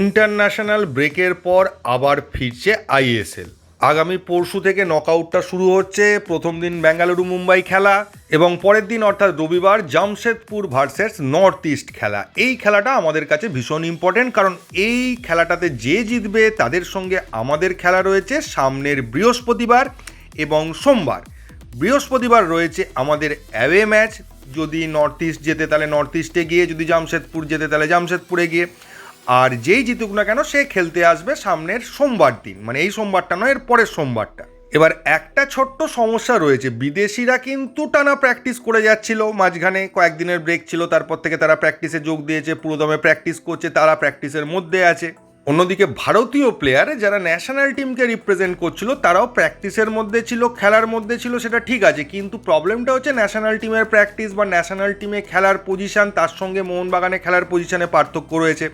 International ব্রেকের পর আবার ফিরছে আইএসএল আগামী পরশু থেকে নকআউটটা শুরু হচ্ছে। প্রথম দিন বেঙ্গালুরু মুম্বাই খেলা এবং পরের দিন, অর্থাৎ রবিবার, জামশেদপুর ভার্সেস নর্থ ইস্ট খেলা। এই খেলাটা আমাদের কাছে ভীষণ ইম্পর্টেন্ট কারণ এই খেলাটাতে যে জিতবে তাদের সঙ্গে আমাদের খেলা রয়েছে সামনের বৃহস্পতিবার এবং সোমবার। বৃহস্পতিবার রয়েছে আমাদের অ্যাওয়ে ম্যাচ যদি নর্থ ইস্ট যেতে তাহলে নর্থ ইস্টে গিয়ে, যদি জামশেদপুর যেতে তাহলে জামশেদপুরে গিয়ে। আর যেই জিতুক না কেন, সে খেলতে আসবে সামনের সোমবার দিন। মানে এই সোমবারটা নয়, এর পরের সোমবারটা। এবার একটা ছোট্ট সমস্যা রয়েছে। বিদেশিরা কিন্তু টানা প্র্যাকটিস করে যাচ্ছিল। মাঝখানে কয়েকদিনের ব্রেক ছিল, তারপর থেকে তারা প্র্যাকটিসে যোগ দিয়েছে, পুরোদমে প্র্যাকটিস করছে, তারা প্র্যাকটিসের মধ্যে আছে। অন্যদিকে ভারতীয় প্লেয়ার যারা ন্যাশনাল টিমকে রিপ্রেজেন্ট করছিল, তারাও প্র্যাকটিসের মধ্যে ছিল, খেলার মধ্যে ছিল, সেটা ঠিক আছে। কিন্তু প্রবলেমটা হচ্ছে ন্যাশনাল টিমের প্র্যাকটিস বা ন্যাশনাল টিমে খেলার পজিশন তার সঙ্গে মোহনবাগানে খেলার পজিশানে পার্থক্য রয়েছে।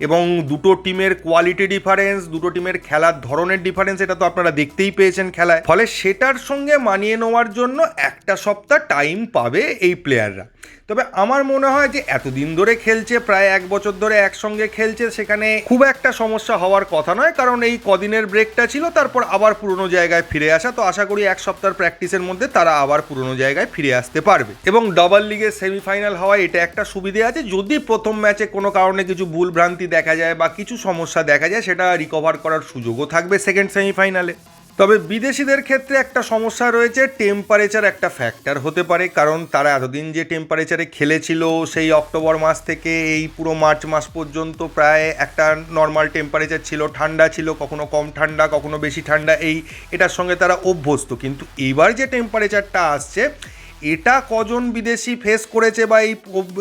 এবং দুটো টিমের কোয়ালিটি ডিফারেন্স দুটো টিমের খেলার ধরনের ডিফারেন্স এটা তো আপনারা দেখতেই পেয়েছেন খেলায়। ফলে সেটার সঙ্গে মানিয়ে নেওয়ার জন্য একটা সপ্তাহ টাইম পাবে এই প্লেয়াররা তবে আমার মনে হয় যে এতদিন ধরে খেলছে, প্রায় এক বছর ধরে একসঙ্গে খেলছে, সেখানে খুব একটা সমস্যা হওয়ার কথা নয়, কারণ এই কদিনের ব্রেকটা ছিল, তারপর আবার পুরনো জায়গায় ফিরে আসা। তো আশা করি এক সপ্তাহের প্র্যাকটিসের মধ্যে তারা আবার পুরনো জায়গায় ফিরে আসতে পারবে। এবং ডাবল লিগের সেমিফাইনাল হওয়ায় এটা একটা সুবিধে আছে, যদি প্রথম ম্যাচে কোনো কারণে কিছু ভুল ভ্রান্তি দেখা যায় বা কিছু সমস্যা দেখা যায়, সেটা রিকভার করার সুযোগও থাকবে সেকেন্ড সেমিফাইনালে তবে বিদেশিদের ক্ষেত্রে একটা সমস্যা রয়েছে টেম্পারেচার একটা ফ্যাক্টর হতে পারে, কারণ তারা এতদিন যে টেম্পারেচারে খেলেছিল, সেই অক্টোবর মাস থেকে এই পুরো মার্চ মাস পর্যন্ত প্রায় একটা নর্মাল টেম্পারেচার ছিল, ঠান্ডা ছিল, কখনো কম ঠান্ডা, কখনো বেশি ঠান্ডা, এই এটার সঙ্গে তারা অভ্যস্ত। কিন্তু এবার যে টেম্পারেচারটা আসছে এটা কজন বিদেশি ফেস করেছে বা এই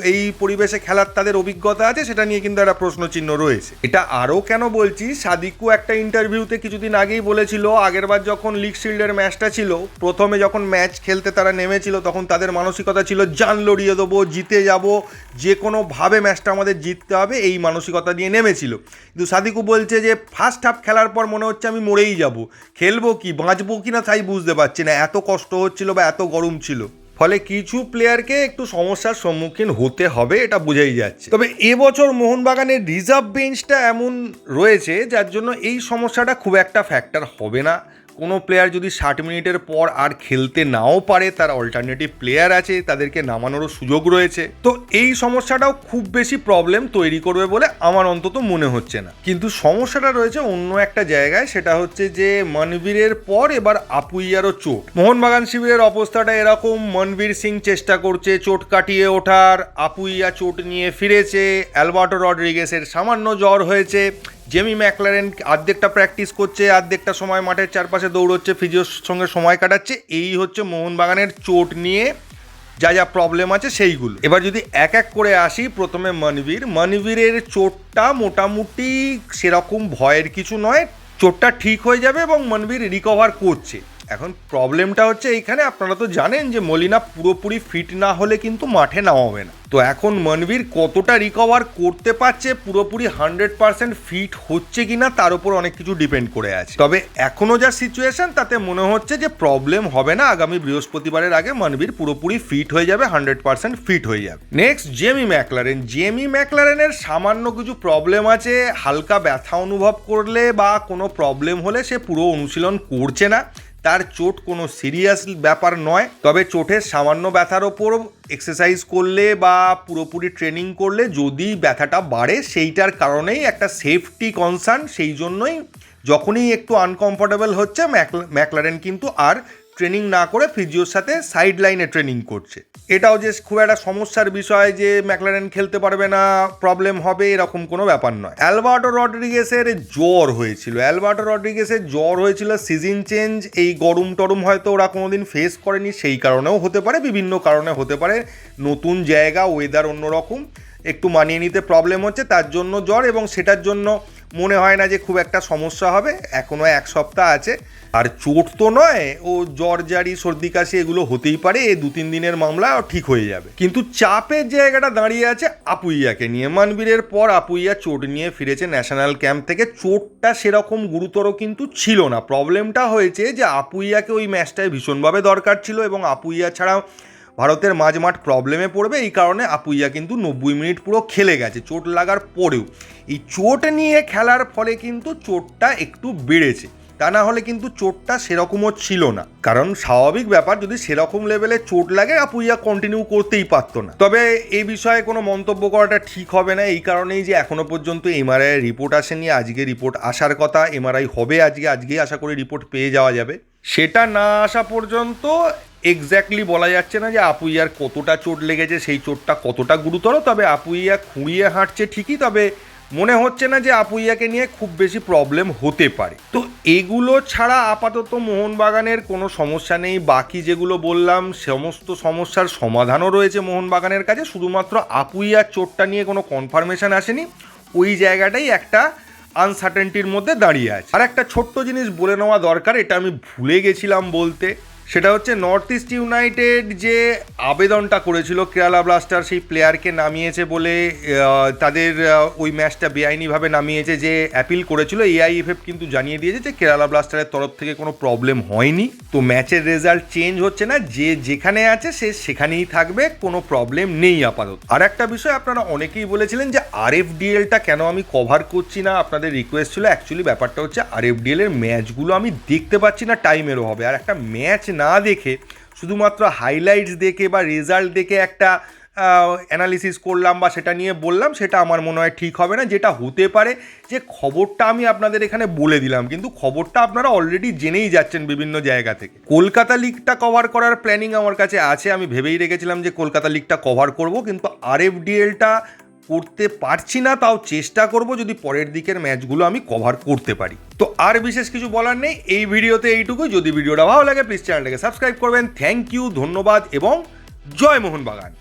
এই পরিবেশে খেলার তাদের অভিজ্ঞতা আছে, সেটা নিয়ে কিন্তু একটা প্রশ্নচিহ্ন রয়েছে। এটা আরও কেন বলছি, সাদিকু একটা ইন্টারভিউতে কিছুদিন আগেই বলেছিল, আগেরবার যখন লিগ শিল্ডের ম্যাচটা ছিল, প্রথমে যখন ম্যাচ খেলতে তারা নেমেছিল, তখন তাদের মানসিকতা ছিল, জান লড়িয়ে দেবো, জিতে যাব যে কোনোভাবে ম্যাচটা আমাদের জিততে হবে, এই মানসিকতা নিয়ে নেমেছিল। কিন্তু সাদিকু বলছে যে ফার্স্ট হাফ খেলার পর মনে হচ্ছে আমি মরেই যাব। খেলব কি, বাঁচবো কি না তাই বুঝতে পারছি না। এত কষ্ট হচ্ছিল বা এত গরম ছিল। ফলে কিছু প্লেয়ারকে একটু সমস্যার সম্মুখীন হতে হবে, এটা বোঝাই যাচ্ছে। তবে এবছর মোহনবাগানের রিজার্ভ বেঞ্চটা এমন রয়েছে, যার জন্য এই সমস্যাটা খুব একটা ফ্যাক্টর হবে না। কোনো প্লেয়ার যদি ষাট মিনিটের পর আর খেলতে নাও পারে, তার অল্টারনেটিভ প্লেয়ার আছে, তাদেরকে নামানোরও সুযোগ রয়েছে। তো এই সমস্যাটাও খুব বেশি প্রবলেম তৈরি করবে বলে আমার অন্তত মনে হচ্ছে না। কিন্তু সমস্যাটা রয়েছে অন্য একটা জায়গায়, সেটা হচ্ছে যে মনবীরের পর এবার আপুইয়ারও চোট। মোহনবাগান শিবিরের অবস্থাটা এরকম, মনবীর সিং চেষ্টা করছে চোট কাটিয়ে ওঠার, আপুইয়া চোট নিয়ে ফিরেছে, অ্যালবার্টো রড্রিগেসের সামান্য জ্বর হয়েছে। জেমি ম্যাকলারেন অর্ধেকটা প্র্যাকটিস করছে অর্ধেকটা সময় মাঠের চারপাশে দৌড়চ্ছে ফিজিওর সঙ্গে সময় কাটাচ্ছে। এই হচ্ছে মোহনবাগানের চোট নিয়ে যা যা প্রবলেম আছে সেইগুলো। এবার যদি এক এক করে আসি, প্রথমে মনবীর। মনবীরের চোটটা মোটামুটি সেরকম ভয়ের কিছু নয়। চোটটা ঠিক হয়ে যাবে এবং মনবীর রিকভার করছে। এখন প্রবলেমটা হচ্ছে এইখানে, আপনারা তো জানেন যে মলিনা পুরোপুরি ফিট না হলে কিন্তু মাঠে নামাবে না। তো এখন মনবীর কতটা রিকভার করতে পারছে, পুরোপুরি হান্ড্রেড পার্সেন্ট ফিট হচ্ছে কিনা, তার উপর অনেক কিছু ডিপেন্ড করে আছে। তবে এখনও যা সিচুয়েশন তাতে মনে হচ্ছে যে প্রবলেম হবে না। আগামী বৃহস্পতিবারের আগে মনবীর পুরোপুরি ফিট হয়ে যাবে হান্ড্রেড পার্সেন্ট ফিট হয়ে যাবে। নেক্সট জেমি ম্যাকলারেন জেমি ম্যাকলারেনের সামান্য কিছু প্রবলেম আছে, হালকা ব্যথা অনুভব করলে বা কোনো প্রবলেম হলে সে পুরো অনুশীলন করছে না। তার চোট কোনো সিরিয়াস ব্যাপার নয়, তবে চোটের সামান্য ব্যথার ওপর এক্সারসাইজ করলে বা পুরোপুরি ট্রেনিং করলে যদি ব্যথাটা বাড়ে, সেইটার কারণেই একটা সেফটি কনসার্ন সেই জন্যই যখনই একটু আনকমফোর্টেবল হচ্ছে, ম্যাকলা- ম্যাকলারেন কিন্তু আর ট্রেনিং না করে ফিজিওর সাথে সাইড লাইনে ট্রেনিং করছে। এটাও যে খুব একটা সমস্যার বিষয় যে ম্যাকলারেন খেলতে পারবে না প্রবলেম হবে, এরকম কোনো ব্যাপার নয়। অ্যালবার্টো রড্রিগেসের জ্বর হয়েছিল। অ্যালবার্টো রড্রিগেসের জ্বর হয়েছিল সিজন চেঞ্জ এই গরম টরম হয়তো ওরা কোনোদিন ফেস করেনি, সেই কারণেও হতে পারে, বিভিন্ন কারণে হতে পারে। নতুন জায়গা ওয়েদার অন্যরকম, একটু মানিয়ে নিতে প্রবলেম হচ্ছে, তার জন্য জ্বর এবং সেটার জন্য মনে হয় না যে খুব একটা সমস্যা হবে। এখনও এক সপ্তাহ আছে আর চোট তো নয়, ও জ্বর, জারি, সর্দি, কাশি এগুলো হতেই পারে, এই দু তিন দিনের মামলা ঠিক হয়ে যাবে। কিন্তু চাপের জায়গাটা দাঁড়িয়ে আছে আপুইয়াকে নিয়ে। মানবীরের পর আপুইয়া চোট নিয়ে ফিরেছে ন্যাশনাল ক্যাম্প থেকে। চোটটা সেরকম গুরুতর কিন্তু ছিল না। প্রবলেমটা হয়েছে যে আপুইয়াকে ওই ম্যাচটায় ভীষণভাবে দরকার ছিল এবং আপুইয়া ছাড়া ভারতের মাঝমাঠ প্রবলেমে পড়বে। এই কারণে আপুইয়া কিন্তু নব্বই মিনিট পুরো খেলে গেছে চোট লাগার পরেও। এই চোট নিয়ে খেলার ফলে কিন্তু চোটটা একটু বেড়েছে। তা না হলে কিন্তু চোটটা সেরকমও ছিল না। কারণ স্বাভাবিক ব্যাপার, যদি সেরকম লেভেলে চোট লাগে আপুইয়া কন্টিনিউ করতেই পারতো না। তবে এই বিষয়ে কোনো মন্তব্য করাটা ঠিক হবে না। এই কারণেই যে এখনও পর্যন্ত এমআরআই রিপোর্ট আসেনি, আজকে রিপোর্ট আসার কথা এমআরআই হবে আজকে, আজকেই আশা করি রিপোর্ট পেয়ে যাওয়া যাবে। সেটা না আসা পর্যন্ত এক্স্যাক্টলি বলা যাচ্ছে না যে আপুইয়ার কতটা চোট লেগেছে, সেই চোটটা কতটা গুরুতর। তবে আপুইয়া খুঁড়িয়ে হাঁটছে ঠিকই, তবে মনে হচ্ছে না যে আপুইয়াকে নিয়ে খুব বেশি প্রবলেম হতে পারে। তো এগুলো ছাড়া আপাতত মোহনবাগানের কোনো সমস্যা নেই। বাকি যেগুলো বললাম, সমস্ত সমস্যার সমাধানও রয়েছে মোহনবাগানের কাছে। শুধুমাত্র আপুইয়ার চোটটা নিয়ে কোনো কনফার্মেশন আসেনি। ওই জায়গাটাই একটা আনসার্টেনটির মধ্যে দাঁড়িয়ে আছে। আর একটা ছোট্ট জিনিস বলে নেওয়া দরকার, এটা আমি ভুলে গেছিলাম বলতে। সেটা হচ্ছে নর্থ ইস্ট ইউনাইটেড যে আবেদনটা করেছিল কেরালা ব্লাস্টার সেই প্লেয়ারকে নামিয়েছে বলে তাদের ওই ম্যাচটা বেআইনিভাবে নামিয়েছে যে অ্যাপিল করেছিল। এআইএফএফ কিন্তু জানিয়ে দিয়েছে যে কেরালা ব্লাস্টারের তরফ থেকে কোনো প্রবলেম হয়নি। তো ম্যাচের রেজাল্ট চেঞ্জ হচ্ছে না। যে যেখানে আছে, সে সেখানেই থাকবে। কোনো প্রবলেম নেই আপাতত। আর একটা বিষয় আপনারা অনেকেই বলেছিলেন যে আর এফ আরএফডিএলটা কেন আমি কভার করছি না? আপনাদের রিকোয়েস্ট ছিল। অ্যাকচুয়ালি ব্যাপারটা হচ্ছে আর এফ আরএফডিএল এর ম্যাচগুলো আমি দেখতে পাচ্ছি না। টাইমেরও হবে। আর একটা ম্যাচ না দেখে শুধুমাত্র হাইলাইটস দেখে বা রেজাল্ট দেখে একটা অ্যানালিসিস করলাম বা সেটা নিয়ে বললাম, সেটা আমার মনে হয় ঠিক হবে না। যেটা হতে পারে যে খবরটা আমি আপনাদের এখানে বলে দিলাম, কিন্তু খবরটা আপনারা অলরেডি জেনেই যাচ্ছেন বিভিন্ন জায়গা থেকে। কলকাতা লিগটা কভার করার প্ল্যানিং আমার কাছে আছে। আমি ভেবেই রেখেছিলাম যে কলকাতা লিগটা কভার করব, কিন্তু আর আরএফডিএলটা করতে পারছি না, তাও চেষ্টা করব যদি পরের দিকের ম্যাচগুলো আমি কভার করতে পারি। তো আর বিশেষ কিছু বলার নেই, এই ভিডিওতে এইটুকুই। যদি ভিডিওটা ভালো লাগে প্লিজ চ্যানেলটাকে সাবস্ক্রাইব করবেন। থ্যাংক ইউ ধন্যবাদ এবং জয় মোহনবাগান।